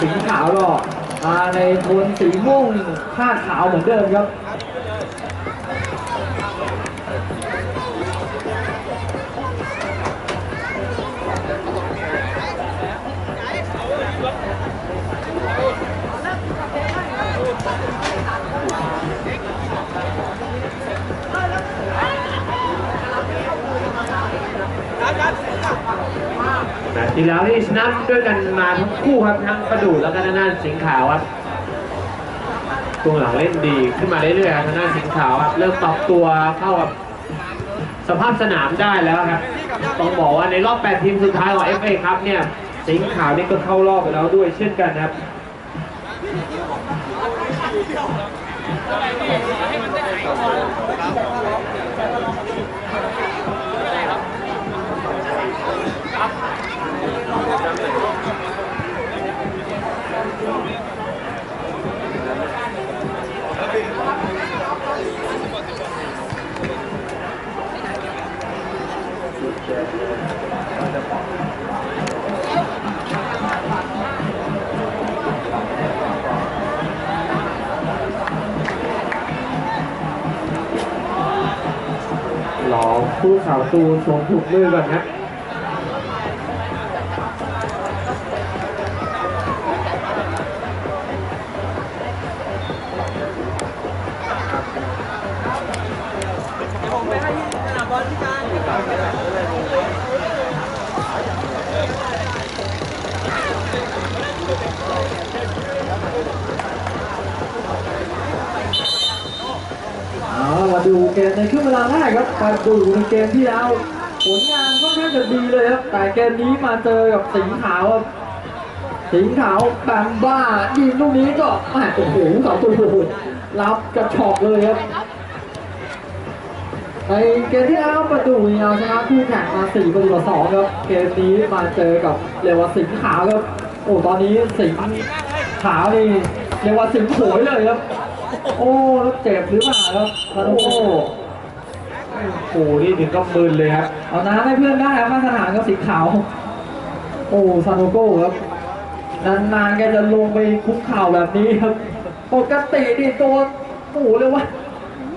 สีขาวก็มาในโทนสีม่วงคาดขาวเหมือนเดิมครับ นะทีแล้วนี่ชนะด้วยกันมาทั้งคู่ครับทั้งประดู่แล้วก็ทางด้านสิงขาวครับช่วหลังเล่นดีขึ้นมาเรื่อยๆครับทางด้านสิงขาวครับเริ่มปรับตัวเข้ากับสภาพสนามได้แล้วครับต้องบอกว่าในรอบ 8 ทีมสุดท้ายของ FA ครับเนี่ยสิงขาวนี่ก็เข้ารอบไปแล้วด้วยเช่นกันครับรอผู้สา วตูสวมถุงมือก่อนนะ เอามาดูเกมในครึ่งเวลาแรกครับมาดูในเกมที่แล้วผลงานค่อนข้างจะดีเลยครับ แต่เกมนี้มาเจอกับสิงห์ขาวครับสิงห์ขาวแบมบ้ายิงลูกนี้ก็โอ้โหเสาตัวโหดรับกระชอกเลยครับในเกมที่แล้วประดูเนี่ยเอาชนะคู่แข่งมา4ประตูต่อ2ครับเกมนี้มาเจอกับเรียกว่าสิงห์ขาวครับโอ้ตอนนี้สิงห์ขาวนี่เรียกว่าสิงห์โหยเลยครับ โอ้แล้วเจ็บหรือเปล่าครับซาโนโกโอ้โหนี่ถึงก็มึนเลยครับเอาน้ำให้เพื่อนได้ครับมาตรฐานกับสีขาว โอ้ซาโนโกครับนานๆแกจะลงไปคุกเข่าแบบนี้ครับปกตินี่ตัวโอ้โหเลยว่า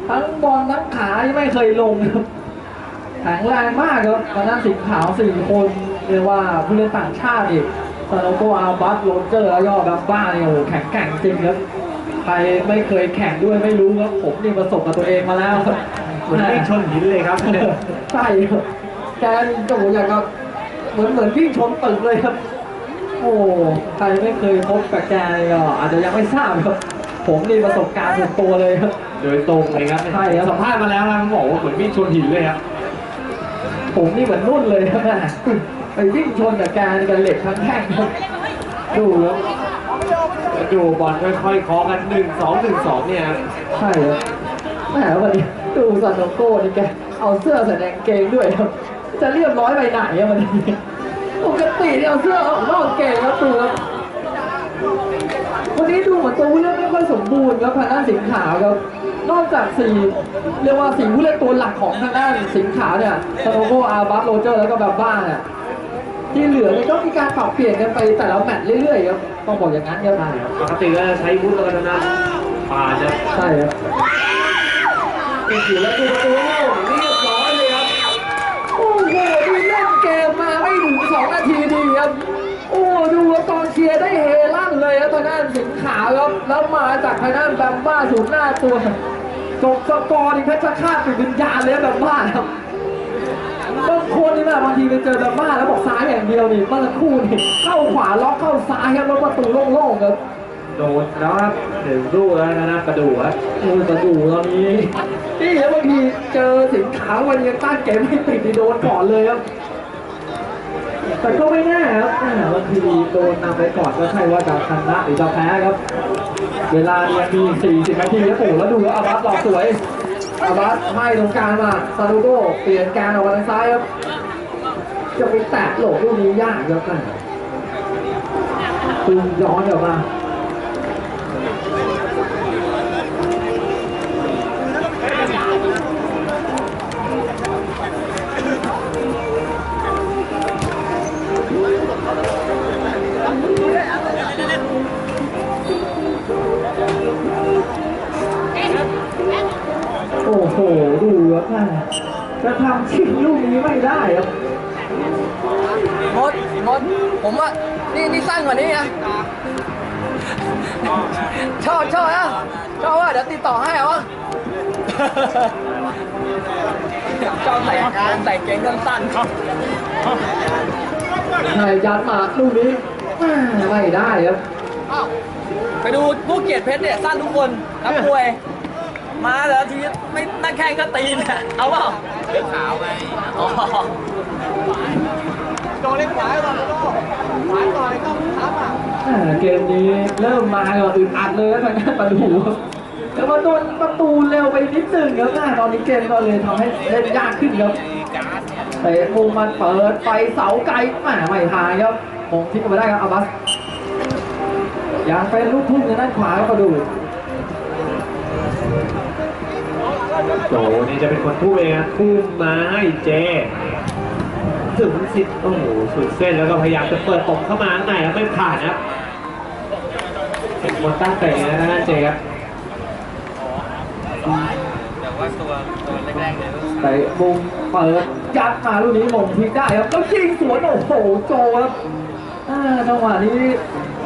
ทั้งบอลทั้งขายังไม่เคยลงครับแข็งแรงมากครับตอนนั้นสีขาวสี่คนเรียกว่าผู้เล่นต่างชาติอีกซาโนโกอาบัสโรเจอร์แล้วก็แบบบ้าเนี่ยโอ้โหแข็งแกร่งจริงครับ ใครไม่เคยแข่งด้วยไม่รู้ครับผมนี่ประสบกับตัวเองมาแล้วครับเหมือนวิ่งชนหินเลยครับใช่ครับแกนี่โอ้โหอย่างกับเหมือนเหมือนวิ่งชนตึกเลยครับ โอ้ใครไม่เคยพบกับแกนี่ก็อาจจะยังไม่ทราบครับผมนี่ประสบการณ์ส่วนตัวเลยครับ โดยตรงเลยครับใช่ครับสัมภาษณ์มาแล้วนะเขาบอกว่าเหมือนวิ่งชนหินเลยครับผมนี่เหมือนนุ่นเลยครับไปวิ่งชนกับแกนี่กันเหล็กทั้งแท่งครับดูครับ ดูบอลค่อยๆเคาะกันหนึ่งสองหนึ่งสองเนี่ยใช่ครับแหมวันนี้ดูซานโนโก้นี่แกเอาเสื้อใส่ในกางเกงด้วยครับ จะเรียบร้อยไปไหนอะวันนี้ปกติเนี่ยเอาเสื้อออกนอกเกงครับดูครับวันนี้ดูเหมือนตัวผู้เล่นไม่ค่อยสมบูรณ์ครับทางด้านสิงขาวครับนอกจากสี่เรียกว่าสี่ผู้เล่นตัวหลักของทางด้านสิงขาวเนี่ยซานโนโกอาบัสโรเจอร์แล้วก็แบบบ้าเนี่ย ที่เหลือเนี่ยก็มีการปรับเปลี่ยนกันไปแต่ละแมตช์เรื่อยๆครับต้องบอกอย่างนั้นครับใช่ครับปกติก็จะใช้วุ้นแล้วก็ทางด้านป่าจะใช่ครับติดอยู่แล้วดูประตูโอ้โหเรียบร้อยเลยครับโอ้โหดีเล่นเกมมาไม่ถึงสองนาทีดีครับโอ้ดูว่ากองเชียร์ได้เฮลั่นเลยครับทางด้านสิงห์ขาวครับแล้วมาจากทางด้านแบมบ้าสูงหน้าตัวจบสกอร์นี่เพชรฆาตเป็นวิญญาณเลยครับแบมบ้าครับ บางคนนี่นะบางทีไปเจอแบมบ้าแล้วบอกซ้ายอย่างเดียวนี่เมื่อสักครู่นี่เข้าขวาล็อกเข้าซ้ายครับแล้วประตูโล่งๆครับโดนแล้วครับหนึ่งลูกแล้วนะนะประดูครับโอ้ยประตูตอนนี้นี่แล้วบางทีเจอสิงห์ขาววันนี้ต้านเกมไม่ติดนี่โดนก่อนเลยครับแต่ก็ไม่แน่ครับแหมบางทีโดนนำไปก่อนก็ใช่ว่าจะชนะหรือจะแพ้ครับ เวลายังมี 40 นาทีแล้วโอ้โหแล้วดูแล้วอาบัสหลอกสวย อาบัสให้ตรงกลางมาซาลูโกเปลี่ยนการออกมาทางซ้ายครับ จะไปแตะโหลกลูกนี้ยากครับแม่ตึงย้อนก ลับมาจะทำชิงลูกนี้ไม่ได้ครับมดมดผมว่านี่นี่สั้นกว่านี้นะชอบชอบอะชอบว่าเดี๋ยวติดต่อให้เอาวะชอบใส่ใส่เกงสั้นๆครับใช่ยัดมาลูกนี้แม่ไม่ได้ครับไปดูผู้เกียรติเพชรเนี่ยสั้นทุกคนนักมวย มาแต่ละทีไม่นั่งแข่งก็ตีนอะเอาเปล่าเลือขาวไงอ๋อโดนเล่นขวาก่อนแล้วก็ขวาก่อนเลยก็ทับอะเกมนี้เริ่มมาก่อนอึดอัดเลยครับทางด้นประตูแต่ว่าโดนประตูเร็วไปนิดหนึงครับแม่ตอนนี้เกมก็เลยทำให้เล่นยากขึ้นครับเตะมุมมันเปิดไปเสาไกลแม่ไม่ทายครับมงทิ้งออกไปได้ครับอาบัสยังเป็นลูกทุ่งในด้านขวาครับประตู โจนี่จะเป็นคนทุ่เองนะทุ่มมาให้เจถึงสิบโอ้โหสุดเส้นแล้วก็พยายามจะเปิดตกเข้ามาข้างในแล้วไม่ผ่านนะครับเป็นคนตั้งเตะนะท่านเจครับแต่ว่าตัวตัวแรกๆเนี่ยเตะมุมเปิดยัดมาลูกนี้มงทิ้งได้ครับก็ยิงสวนโอ้โหโจครับอ่าจังหวะนี้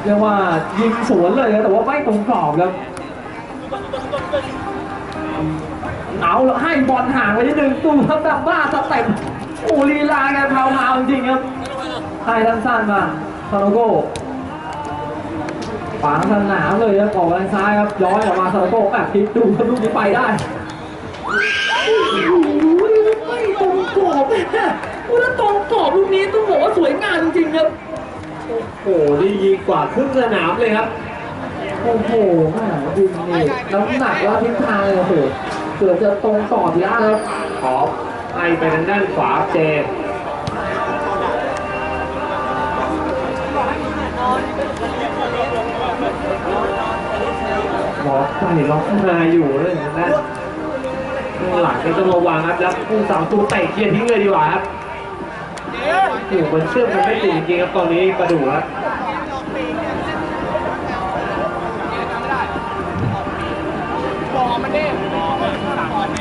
เรียกว่ายิงสวนเลยครับแต่ว่าไม่ตรงกรอบครับ เอาละให้บอลห่างไปนิดนึงตูครับดับบ้าสเต็ปโอ้ลีลาแกพาวๆจริงๆครับให้สั้นๆมาซาโนโก้ฝังสนามเลยครับออกทางซ้ายครับย้อนออกมาซาโนโก้แบบพลิกดูครับลูกนี้ไปได้โอ้โหไม่ตรงกรอบโอ้แล้วตรงกรอบลูกนี้ต้องบอกว่าสวยงามจริงๆครับโอ้โหนี่ยิงกว่าครึ่งสนามเลยครับโอ้โหแม่ยิงนี่น้ำหนักว่าทิศทางเลยโอ้โห เกือบจะตรงกรอบอยู่แล้วครับ ขอให้ไปทางด้านขวาเจล็อกใส่ล็อกมาอยู่เลยนะด้านหลังก็ต้องระวังครับแล้วผู้สาวตูเตะเคลียร์ทิ้งเลยดีกว่าครับโอ้โหมันเชื่อมกันไม่ติดจริงครับตอนนี้ประดูครับ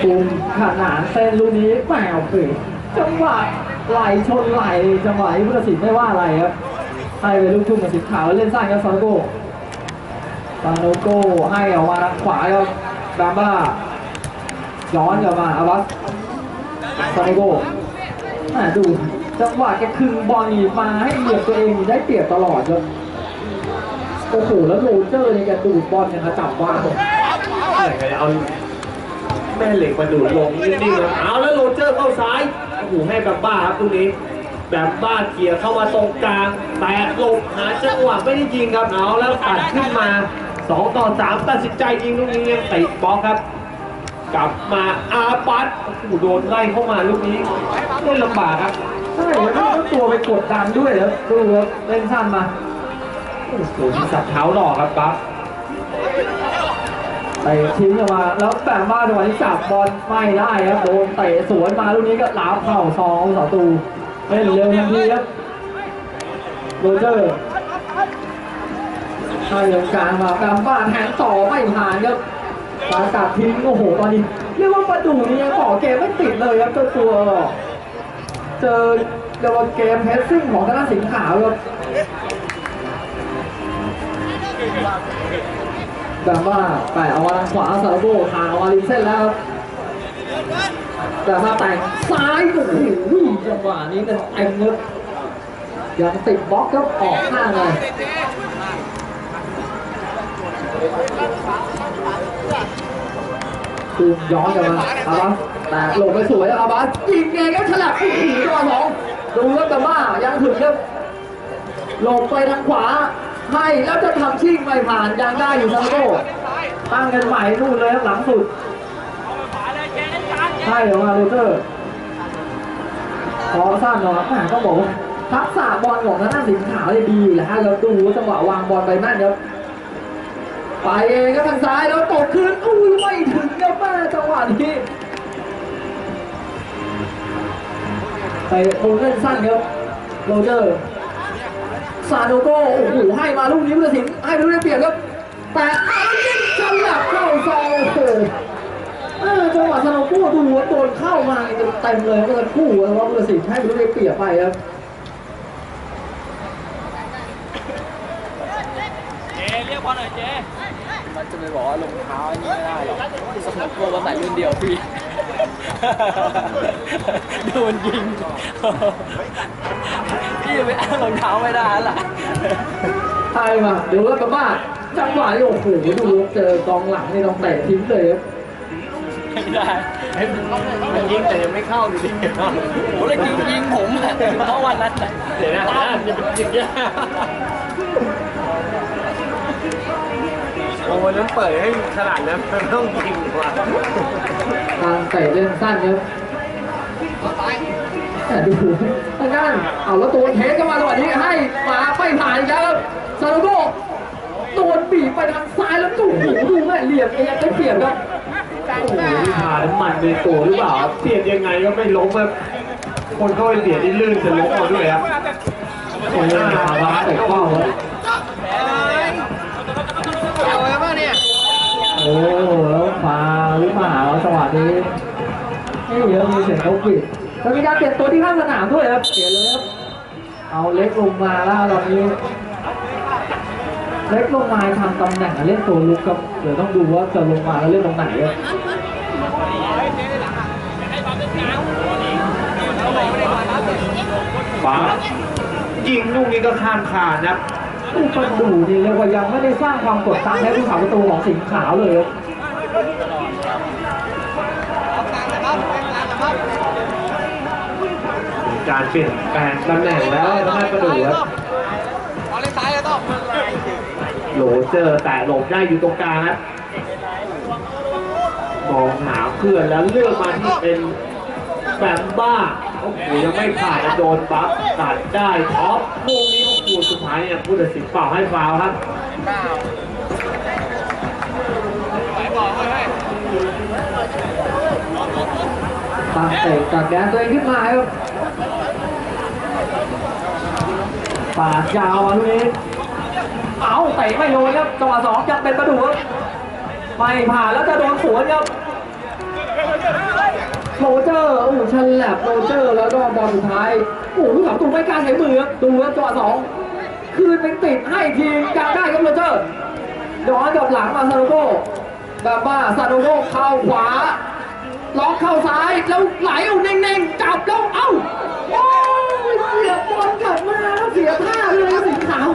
คุมขนานเส้นลูกนี้แหมวปีจังหวะไหลชนไหลจังหวะที่พุทธศิลป์ไม่ว่าอะไรครับให้ไปลูกทุ่งกับสีขาวเล่นสั้นครับซานโก้ซานโก้ให้ออกมาทางขวาครับดาบ้าย้อนกลับมาอาวัสซานโก้แหมดูจังหวะแกคึงบอลมาให้เหยียบตัวเองได้เปรียบตลอดครับโอ้โหแล้วโรเจอร์นี่แกดูดบอลอย่างกระจับว่างไหนก็จะเอา แม่เหล็กมาดูดลงนิ่งๆเลยเอาแล้วโรเจอร์เข้าซ้ายโอ้โหให้แบบบ้าครับตรงนี้แบบบ้าเกียร์เข้ามาตรงกลาง แต่หลบหาจังหวะไม่ได้ยิงครับเอาแล้วปัดขึ้นมาสองต่อสามตัดสินใจยิงลูกนี้ยังติดบล็อกครับ กลับมาอาปัดโอ้โหโดนไล่เข้ามาลูกนี้เล่นลำบากครับใช่แล้วต้องตัวไปกดดันด้วยครับดูครับเล่นสั้นมาโอ้โหสับเท้าหลอกครับปั๊บ เตะทิ้งออกมาแล้วแต่มาจังหวะนี้จับบอลไม่ได้ครับโดนเตะสวนมาลูกนี้ก็ลาวเข่าซองสาตูเล่นเร็วทันทีครับโรเจอร์ให้ตรงกลางมาการบ้านแทงต่อไม่ผ่านครับสากัดทิ้งโอ้โหตอนนี้เรียกว่าประดูนี่ยังต่อเกมไม่ติดเลยครับเจ้าตัวเจอเรียกว่าเกมเพสซิ่งของทางด้าสิงขาวครับ แบบว่าแปะเอามาขวาซาโบทางเอามาริเส้นแล้วครับแต่มาแต่งซ้ายโอ้โหจังหวะนี้เป็นเต็มครับยังติดบล็อกครับออกข้างเลยคือย้อนกลับมาอาบัสแต่หลงไปสวยอาบัสยิงไงก็ฉลับโอ้โหจังหวะสองดูครับแต่ว่ายังถึงครับหลงไปทางขวา ให้แล้วจะทำชิ่งไม่ผ่านยังได้อยู่ซาโลกตั้งกันใหม่นู่นเลยครับหลังสุดให้ออกมาโรเจอร์ขอสั้นหน่อยแหม่ต้องบอกว่าทักษะบอลของทางด้านสิงขาวเนี่ยดีอยู่แล้วเราดูจังหวะวางบอลไปแม่นครับไปเองก็ทางซ้ายแล้วตกคืนอุ้ยไม่ถึงครับแม่จังหวะนี้ไปโคนเล่นสั้นครับโรเจอร์ ซาโดโก้โอ้โหให้มาลูกนี้พุทธศิลป์ให้ไปลูกได้เปรียบครับแต่อายิงฉลับเข้าซองโอ้โหจังหวะะสโนโก้ดูว่าโดนเข้ามาเต็มเลยเมื่อสักครู่แล้วว่าเมื่อสินให้ไม่รู้ได้เปรียบไปครับเจเรียกบอลหน่อยเจมันจะไปบอกว่ารองเท้าอันนี้ไม่ได้หรอกสโนว์โกมาใส่รุ่นเดียวพี่โดนยิง พี่ไปอ้างรองเท้าไม่ได้แล้วล่ะใช่มาเดี๋ยวแล้วกับบ้านจังหวะนี้โอ้โหดูเจอกองหลังนี่ต้องเตะทิ้งเลยครับไม่ได้เฮ้ยมันยิงแต่ยังไม่เข้าดูดิผมเลยยิงยิงผมอะเพราะวันนั้นน่ะเดี๋ยวนะอะอย่าเป็นยิงยากโอ้วันนั้นเปิดให้ขนาดนั้นมันต้องยิงว่ะทางเตะเล่นสั้นครับ แต่ดูทางด้านเอาแล้วตัวเทสก็มาจังหวะนี้ให้มาไม่ผ่านอีกแล้วครับซาโนโก้โดนบีบไปทางซ้ายแล้วดูหูดูแม่เหลี่ยมเองได้เปรียบครับโอ้โหนี่ทาน้ำมันในตัวหรือเปล่าครับเสียดยังไงก็ไม่ล้มครับคนเข้าไปเบียดนี่ลื่นจะล้มเอาด้วยครับโอ้ยมาบ้าเตะเข้าครับเอาไว้ป่ะเนี่ยโอ้แล้วมาหรือเปล่าจังหวะนี้ไม่เยอะมีเสียงเขาปิด แล้วมีการเปลี่ยนตัวที่ข้างสนามด้วยครับเปลี่ยนเลยครับเอาเล็กลงมาแล้วตอนนี้ เล็กลงมาทำตำแหน่งเล่นตัวลุกครับเดี๋ยวต้องดูว่าจะลงมาแล้วเล่นตรงไหนครับฟ้ายิงลูกนี้ก็ข้ามคานนะครับลูกประดูนี่เรียกว่ายังไม่ได้สร้างความกดดันให้ผู้ขาประตูของสิงห์ขาวเลยครับมี การเปลี่ยนแปลงตำแหน่งแล้วทางด้านประดูครับเอาเล่นซ้ายเลยต้องโหลเจอแต่หลบได้อยู่ตรงกลางครับมองหาเพื่อนแล้วเลือกมาที่เป็นแบมบ้าโอ้โหยังไม่ผ่านโดนบัฟตัดได้ท็อปลูกนี้โอ้โหสุดท้ายเนี่ยผู้ตัดสินเป่าให้ฟาวล์ครับตามเตะจากแดนตัวเองขึ้นมาครับ ปาดยาวมาลูกนี้เอาเตะไม่โดนครับจังหวะสองยังเป็นประดูครับไม่ผ่านแล้วจะโดนสวนครับโรเจอร์โอ้โหฉลับโรเจอร์แล้วก็บอลสุดท้ายโอ้โหลูกสาวตูไม่กล้าใช้มือครับดูครับจังหวะสองคืนเป็นติดให้ทีมยังได้ครับโรเจอร์ย้อนกลับหลังมาซาโนโกแบบว่าซาโนโกเข้าขวาล็อกเข้าซ้ายแล้วไหลเอาเน่งๆจับแล้วเอ้าโอ้ยเสียบอลกลับมาแล้วเสียท่าเลยครับสีขาว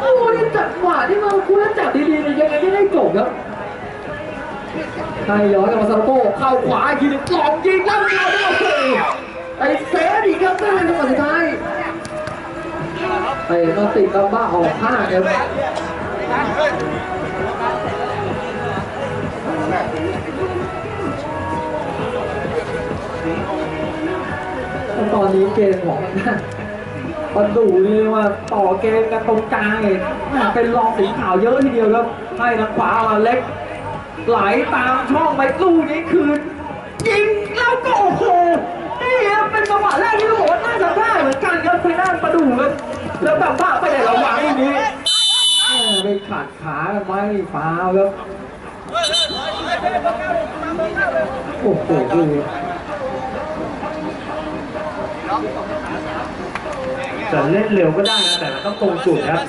โอ้ยจัง หวะที่มาคุณจับดีๆเนี่ยยังไงไม่ได้จบครับให้ย้อนกลับมาซาโก้เข้าขวาอีกทีหนึงกลองยิงแล้วเราได้โอเคไปเซฟอีกครับได้จังหวะสุดท้ายไปมาติดลำบ้าออกข้างครับตอนนี้เกมของ ประดูนี่ว่าต่อเกมกันตรงกลางเองเป็นรองสีขาวเยอะทีเดียวครับให้ทางขวามาเล็ก ไหลตามช่องไปลูกนี้คืนยิงแล้วก็โอ้โหนี่ครับเป็นจังหวะแรกที่ต้องบอกว่าน่าจะได้เหมือนกันครับทางด้านประดูครับแล้วแบบว่าไปไหนระวังอย่างนี้ไปขาดขากันไว้ฟาวครับโอ้โหดู จะเล่นเร็วก็ได้นะ แต่มันต้องตรงจุดครับ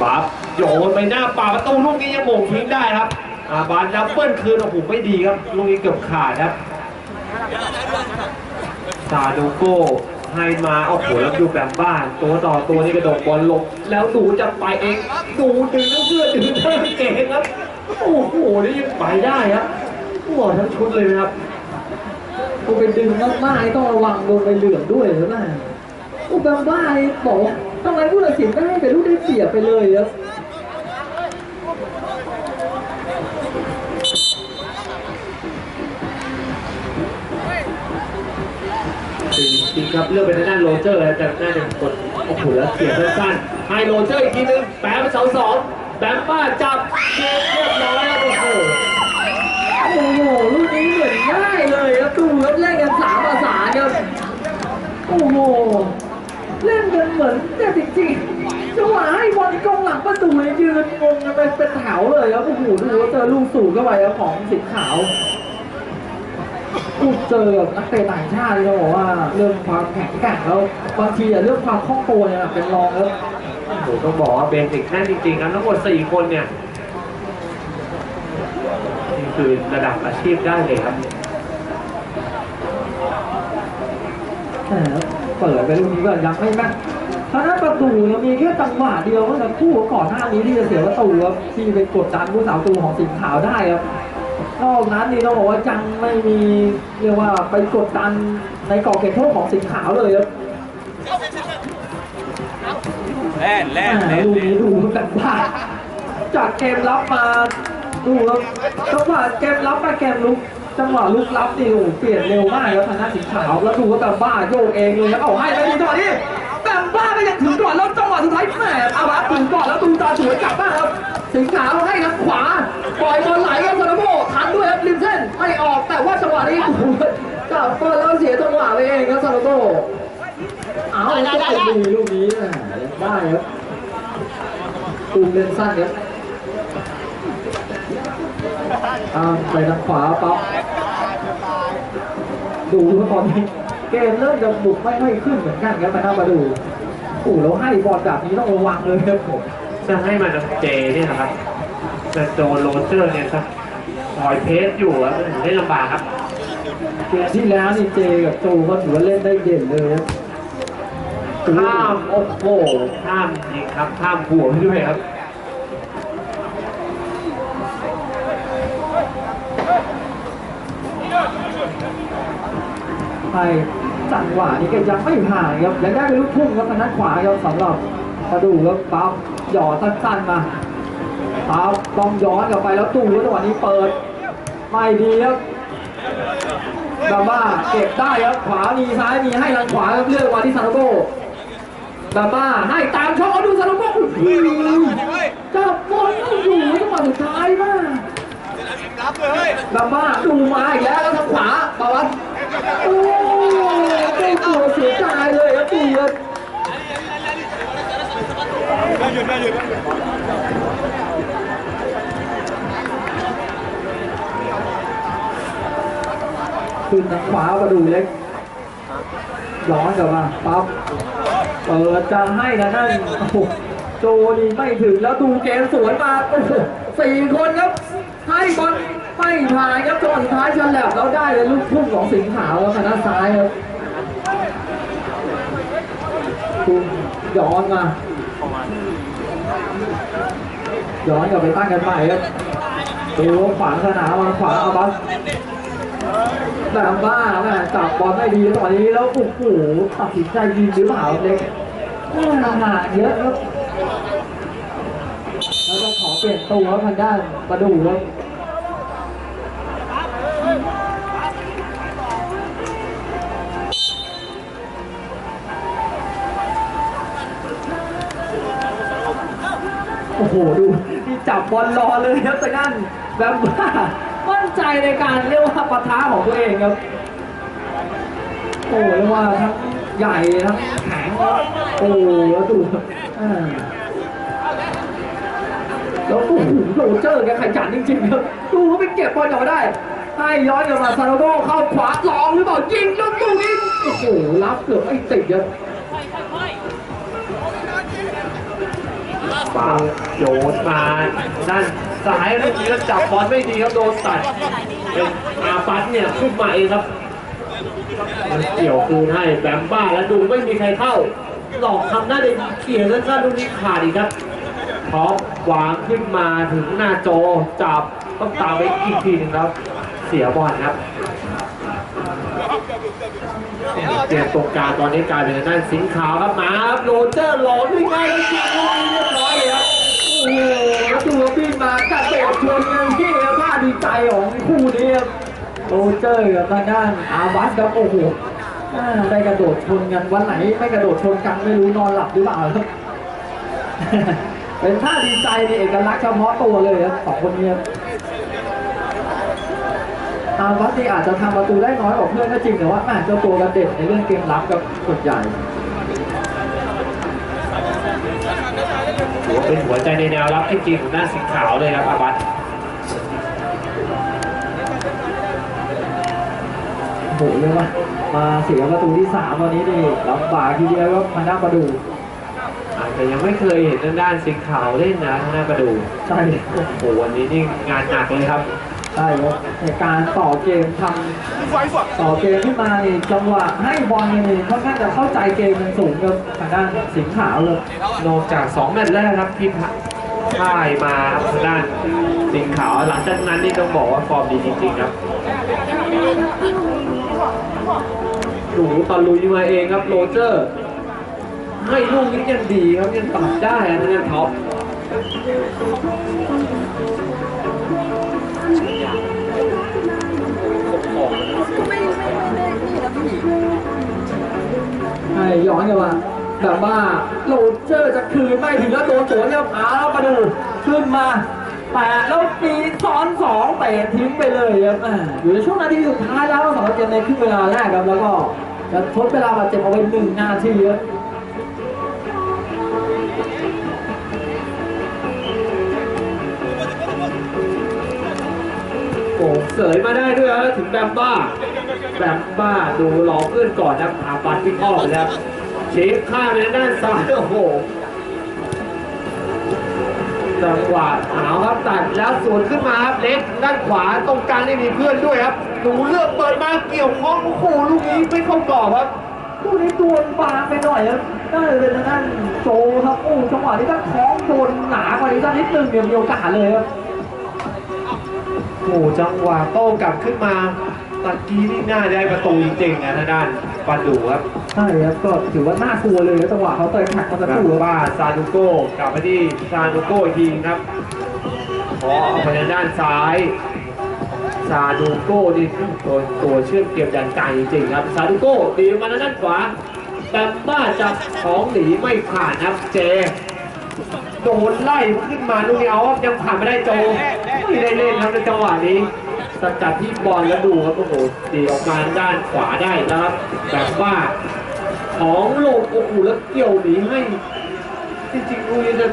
บัฟโยนไปหน้าป่าประตูลูกนี้ยังโมงทิ้งได้ครับอาบานดับเบิลคืนโอ้โหไม่ดีครับลูกนี้เกือบขาดครับซาดูโก้ให้มาโอ้โหแล้วดูแบบบ้าน ตัวต่อตัวนี่กระโดดบอลหลบแล้วดูจะไปเองดูดึงเสื้อดึงทั้งเก่งครับ โอ้โหนี่ยังไปได้ครับโอ้โหทั้งชุดเลยนะครับ กูไปดึงมากๆต้องระวังโดนใบเหลืองด้วยหรือเปล่ากูแบบว่าบอกว่าทำไมผู้ตัดสินไม่ให้เป็นลูกได้เสียไปเลยครับจริงๆครับเลือกไปทางด้านโรเจอร์แล้วแต่น่าจะกดโอ้โหแล้วเสียสั้นๆให้โรเจอร์อีกทีนึงแปะไปเสาสองแบมบ้าจับเกมเรียบร้อยแล้วโอ้โหโอ้โหลูกนี้เหมือนง่ายเลยครับดูครับเล่นกันสามประสานครับ โอ้โห เล่นกันเหมือนแต่จริงๆจังหวะให้บอลกองหลังประตูเลยยืนงงกันเป็นเป็นแถวเลยครับโอ้โหดูว่าเจอลูกสูงเข้าไปครับของสิงห์ขาวพูดเจอแบบนักเตะต่างชาติเราบอกว่าเรื่องความแข็งแกร่งแล้วบางทีเรื่องความคล่องตัวเนี่ยเป็นรองแล้วโอ้โหต้องบอกว่าเบสิกแน่นจริงๆครับทั้งหมด4คนเนี่ยนี่คือระดับอาชีพได้เลยครับ แหม เปิดไปลูกนี้ก็ยังไม่แม่นทางด้านประตูเนี่ยมีแค่จังหวะเดียวเมื่อสักครู่ก่อนหน้านี้ที่จะเสียประตูครับที่ไปกดดันผู้สาวตูของสิงห์ขาวได้ครับนอกนั้นนี่ต้องบอกว่าจังไม่มีเรียกว่าไปกดดันในกรอบเขตโทษของสิงห์ขาวเลยครับแล่นแล่นอ่าแล่นลูกแล่นนี้ดูกันว่าจากเกมรับมาดูครับจังหวะเกมรับมาเกมลุก จังหวะลุกรับนี่โอ้โหเปลี่ยนเร็วมากครับทางด้านสิงห์ขาวแล้วดูว่าแบบบ้าโยกเองเลยครับเอาให้ไปดีจังหวะนี้แบบบ้าก็ยังถึงก่อนแล้วจังหวะสุดท้ายแหมอาวะถึงก่อนแล้วดูตาสวยกลับบ้างครับสิงห์ขาวให้ทางขวาปล่อยบอลไหลครับซาโนโบทันด้วยครับริมเส้นไม่ออกแต่ว่าจังหวะนี้โอ้โหกลับเปิดแล้วเสียจังหวะไปเองครับซาโนโบเอาก็ไปดีลูกนี้แหมได้ครับตูมเล่นสั้นครับ ตามไปทางขวาปั๊บดูว่าตอนนี้เกมเริ่มจะบุกไม่ค่อยขึ้นเหมือนกันครับมาหน้ามาดูโอ้โหแล้วให้บอลแบบนี้ต้องระวังเลยครับผมจะให้มันกับเจเนี่ยนะครับจะโดนโรเจอร์เนี่ยครับคอยเพสอยู่ครับถึงได้ลำบากครับเกมที่แล้วนี่เจกับโจก็ถือว่าเล่นได้เด่นเลยครับข้ามโอ้โหข้ามยิงครับข้ามหัวไปด้วยครับ ให้จังหวะนี้ก็ยังไม่ผ่านครับยังได้เป็นลูกทุ่งครับทางด้านขวาครับสำหรับมาดูครับปั๊บหย่อสั้นๆมาครับต้องย้อนกลับไปแล้วตู้จังหวะนี้เปิด ไม่ดีครับดาบ้าเก็บได้ครับขวามีซ้ายมีให้ทางขวาครับเลือกมาที่ซาโนโกดาบ้าให้ตามช่องเอาดูซาโนโกอุ้ยจับบอลเอาอยู่จังหวะสุดท้ายมากดาบ้าดูมาอีกแล้วแล้วทางขวาบาวัส โอ้ได้ตัวเสียใจเลยครับตีครับขึ้นทางขวามาดูเล็กย้อนกลับมาปั๊บเปิดจะให้นะนั่นโอ้โจนี่ไม่ถึงแล้วดูเกมสวนมาสี่คนครับ ให้บอลไม่ผ่านครับจังหวะสุดท้ายฉลับแล้วได้เลยลูกทุ่งของสิงห์ขาวครับทางด้านซ้ายครับ ดูย้อนมาย้อนกลับไปตั้งกันใหม่ครับดูว่าขวางสนามมาขวาเอาบัสแบบบ้าแม่จับบอลไม่ดีตอนนี้แล้วโอ้โหตัดสินใจยิงหรือเปล่าเล็กแม่หาเยอะครับแล้วก็ขอเปลี่ยนตัวทางด้านประดูครับ โอ้โหดูนี่จับบอลรอเลยครับแต่นั่นแบบว่ามั่นใจในการเรียกว่าปะทะของตัวเองครับ โอ้เรียกว่าทั้งใหญ่ทั้งแข็งโอ้แล้วดูแล้วโอ้โหโรเจอร์แกขยันจริงๆครับดูเขาไปเก็บบอลกลับมาได้ ให้ย้อนกลับมาซาโนโดเข้าขวาลองหรือเปล่ายิงลูกลูกนี้โอ้โหรับเกือบไม่ติดครับ ปาโยนมาด้านซ้ายลูกนี้แล้วจับบอลไม่ดีครับโดนตัดเป็นอาปัสเนี่ยขึ้นมาเองครับมันเกี่ยวคืนให้แบมบ้าแล้วดูไม่มีใครเข้า หลอกทำหน้าเด็กเกี่ยวสั้นๆลูกนี้ขาดอีกครับพร้อมวางขึ้นมาถึงหน้าโจจับต้องตามไปอีกทีหนึงครับ เสียบอลครับเกมตรงกลางตอนนี้กลายเป็นด้านสิงขาวครับมาโรเจอร์หลอนด้วยง่ายจริงลูกนี้เรียบร้อย โอ้โหแล้วดูว่าพี่มากระโดดชนกันที่ท่าดีใจของคู่นี้ครับโรเจอร์กับทางด้านอาบัสครับโอ้โหได้กระโดดชนกันวันไหนไม่กระโดดชนกันไม่รู้นอนหลับหรือเปล่าครับเป็นท่าดีใจในเอกลักษณ์เฉพาะตัวเลยครับสองคนนี้อาบัสที่อาจจะทำประตูได้น้อยกว่าเพื่อนก็จริงแต่ว่าแม่เจ้าตัวกันเด่นในเรื่องเกมรับกับส่วนใหญ่ ถือ ว่าเป็นหัวใจในแนวรับที่จริงของด้านสีขาวเลยครับอาบัตโอ้โหเรียกว่ามาเสียประตูที่สามวันนี้นี่ลำบากทีเดียวครับทางด้านประดูอาจจะยังไม่เคยเห็นทางด้านสีขาวเล่นนะทางด้านประดูใช่โอ้โหวันนี้นี่งานหนักเลยครับ ใช่ครับในการต่อเกมทำต่อเกมขึ้นมานี่จังหวะให้บอลนี่ค่อนข้างจะเข้าใจเกมมันสูงครับทางด้านสิงห์ขาวเลยนอกจาก2แมตช์แรกครับที่พ่ายมาครับทางด้านสีขาวหลังจากนั้นนี่ต้องบอกว่าฟอร์มดีจริงๆครับหนูตะลุยมาเองครับโรเจอร์ให้ลูกนี้ยังดีครับยังตัดได้นะเนี่ยท็อป ใช่ย้อนกลับมาแบบว่าโรเจอร์จะคืนไม่ถึงแล้วโดนสวนครับเอาแล้วมาดูขึ้นมาแตะแล้วปีซ้อนสองเตะทิ้งไปเลยครับอ่าอยู่ในช่วงนาทีสุดท้ายแล้วสำหรับเกมในครึ่งเวลาแรกครับแล้วก็จะทดเวลาบาดเจ็บเอาไว้หนึ่งนาทีครับโอ้เสยมาได้ด้วยถึงแบมบ้า แบมบ้าดูรอเพื่อนก่อนนะอาปัดพิกออกแล้วเชฟข้ามไปด้านซ้ายโอ้โหจังหวะเอาครับตัดแล้วสวนขึ้นมาครับเล็กด้านขวาตรงกลางนี่มีเพื่อนด้วยครับหนูเลือกเปิดมาเกี่ยวข้องโอ้โหลูกนี้ไม่เข้ากรอบครับคู่นี้ตัวบางไปหน่อยครับน่าจะเป็นทางด้านโจครับโอ้จังหวะนี้ถ้าคล้องโดนหนากว่านี้สักนิดหนึ่งเนี่ยมีโอกาสเลยครับโอ้โหจังหวะโต้กลับขึ้นมา ตะกี้นี่น่าได้ประตูจริงๆนะทางด้านปันดูครับใช่ครับก็ถือว่าน่ากลัวเลยครับจังหวะเขาเตะแท็กมาสักแบครู่บครับว่าซาดูโก้กลับไปที่ซาดูโก้อีกทีครับขอเอาไปทางด้านซ้ายซาดูโก้นี่ตัวตัวเชื่อมเกมยันไกลจริงๆครับซาดูโก้ดีมาทางด้านขวาแบมบ้าจับของหนีไม่ผ่านครับเจโดนไล่ขึ้นมาลูกนี้เอาครับยังผ่านไม่ได้โจไม่ได้เล่นครับในจังหวะนี้ สกัดที่บอลแล้วดูครับโอ้โหดีออกมาด้านขวาได้นะครับแบบว่าของลงโอ้โหแล้วเกี่ยวหนีให้จริงๆลูกนี้จะ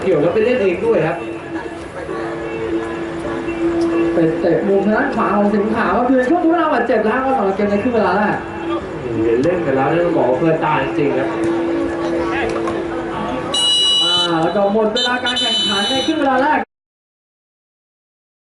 เกี่ยวแล้วไปเล่นเองด้วยครับเป็นเตะมุมทางด้านขวาของสิงห์ขาวครับคือช่วงทุกเวลาบาดเจ็บแล้วก็สำหรับเกมในครึ่งเวลาแรกเห็นเล่นกันแล้วเนี่ยต้องบอกว่าเพื่อนตายจริงๆครับอ่าแล้วก็หมดเวลาการแข่งขันในครึ่งเวลาแรก